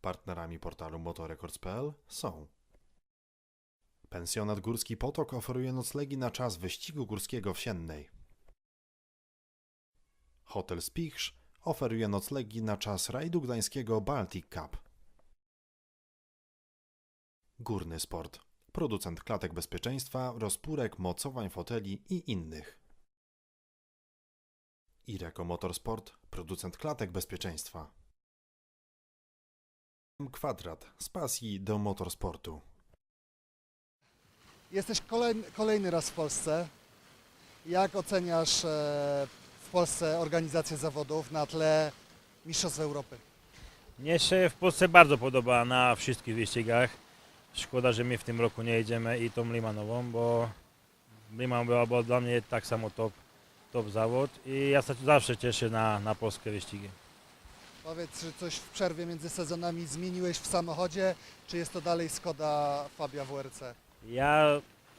Partnerami portalu motorecords.pl są Pensjonat Górski Potok oferuje noclegi na czas wyścigu górskiego w Siennej. Hotel Spichrz oferuje noclegi na czas rajdu gdańskiego Baltic Cup. Górny Sport. Producent klatek bezpieczeństwa, rozpórek, mocowań foteli i innych. Ireko Motorsport. Producent klatek bezpieczeństwa. Kwadrat. Z pasji do motorsportu. Jesteś kolejny, kolejny raz w Polsce. Jak oceniasz e, w Polsce organizację zawodów na tle Mistrzostw Europy? Mnie się w Polsce bardzo podoba na wszystkich wyścigach. Szkoda, że my w tym roku nie jedziemy i tą Limanową, bo Liman była, była dla mnie tak samo top, top zawód i ja się zawsze cieszę na, na polskie wyścigi. Powiedz, czy coś w przerwie między sezonami zmieniłeś w samochodzie, czy jest to dalej Skoda Fabia WRC? Ja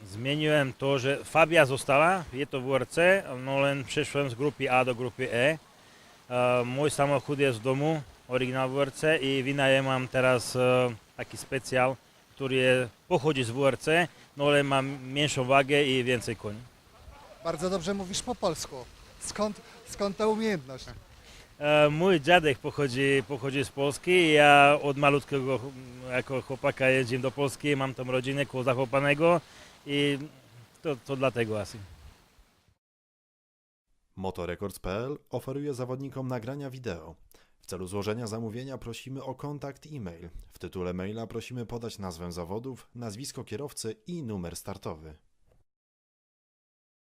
zmieniłem to, że Fabia została, jest to WRC, no ale przeszłem z grupy A do grupy E. E, Mój samochód jest w domu, oryginał WRC i wynajęłam teraz e, taki specjal, który je- pochodzi z WRC, no ale ma mniejszą wagę i więcej koni. Bardzo dobrze mówisz po polsku. Skąd, skąd ta umiejętność? E, Mój dziadek pochodzi, pochodzi z Polski, ja od malutkiego jako chłopaka jeździłem do Polski, mam tam rodzinę koło Zachopanego i to, to dlatego asi. Motorecords.pl oferuje zawodnikom nagrania wideo. W celu złożenia zamówienia prosimy o kontakt e-mail. W tytule maila prosimy podać nazwę zawodów, nazwisko kierowcy i numer startowy.